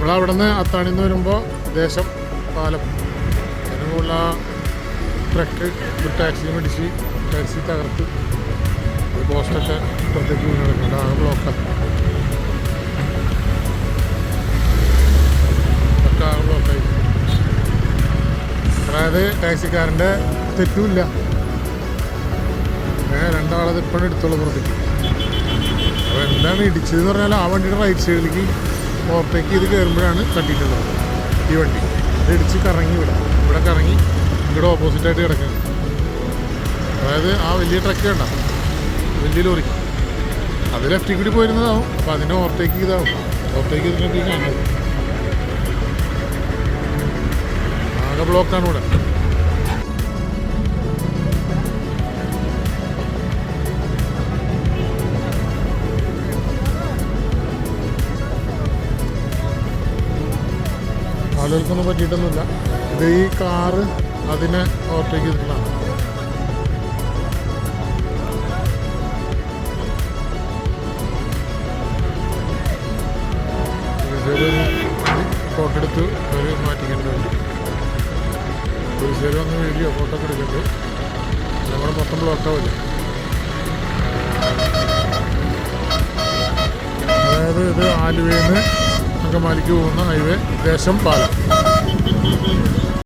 നമ്മളവിടെ നിന്ന് അത്താണിന്ന് വരുമ്പോൾ ദേശം പാലം. അതിനുള്ള ട്രക്ക് ഒരു ടാക്സി മേടിച്ച് ടാക്സി തകർത്ത് ഒരു പോസ്റ്റൊക്കെ പുറത്തേക്ക് വീണ് കിടക്കുന്നുണ്ട്. ആ ബ്ലോക്കാണ് ഒക്കെ ആ ബ്ലോക്കായി അതായത് ടാക്സിക്കാരന്റെ തെറ്റുമില്ല. ഏ രണ്ടാളത് ഇപ്പോഴും എടുത്തോളൂ പുറത്തേക്ക് അപ്പോൾ എന്താണ് ഇടിച്ചതെന്ന് പറഞ്ഞാൽ ആ വണ്ടിയുടെ റൈറ്റ് സൈഡിലേക്ക് ഓവർടേക്ക് ചെയ്ത് കയറുമ്പോഴാണ് കട്ടിയിട്ടുള്ളത് ഈ വണ്ടി. ഇത് ഇടിച്ച് കറങ്ങി ഇവിടെ. ഇവിടെ കറങ്ങി ഇവിടെ ഓപ്പോസിറ്റായിട്ട് കിടക്കുന്നത് അതായത് ആ വലിയ ട്രക്ക് കണ്ട. വലിയ ലോറി അത് ലെഫ്റ്റിൽ കൂടി പോയിരുന്നതാവും. അപ്പോൾ അതിനെ ഓവർടേക്ക് ചെയ്താവും ഓവർടേക്ക് ചെയ്തിട്ടുണ്ടെങ്കിൽ കാണുന്നത്. ആകെ ബ്ലോക്കാണ് ഇവിടെ. ആളുകൾക്കൊന്നും പറ്റിയിട്ടൊന്നുമില്ല. ഇത് ഈ കാറ് അതിനെ ഓവർടേക്ക് ചെയ്തിട്ടുള്ളതാണ്. ഫോട്ടോ എടുത്ത് ഒരു മാറ്റിക്കേണ്ടതുണ്ട് പോലീസുകാർ വന്ന് വീഡിയോ ഫോട്ടോ ഒക്കെ എടുക്കട്ടെ. നമ്മുടെ മൊത്തം ബ്ലോക്കാവില്ല അതായത് ഇത് ആലുവയിൽ നിന്ന് അങ്കമാലിക്ക് പോകുന്ന ഹൈവേ ദേശം പാലം.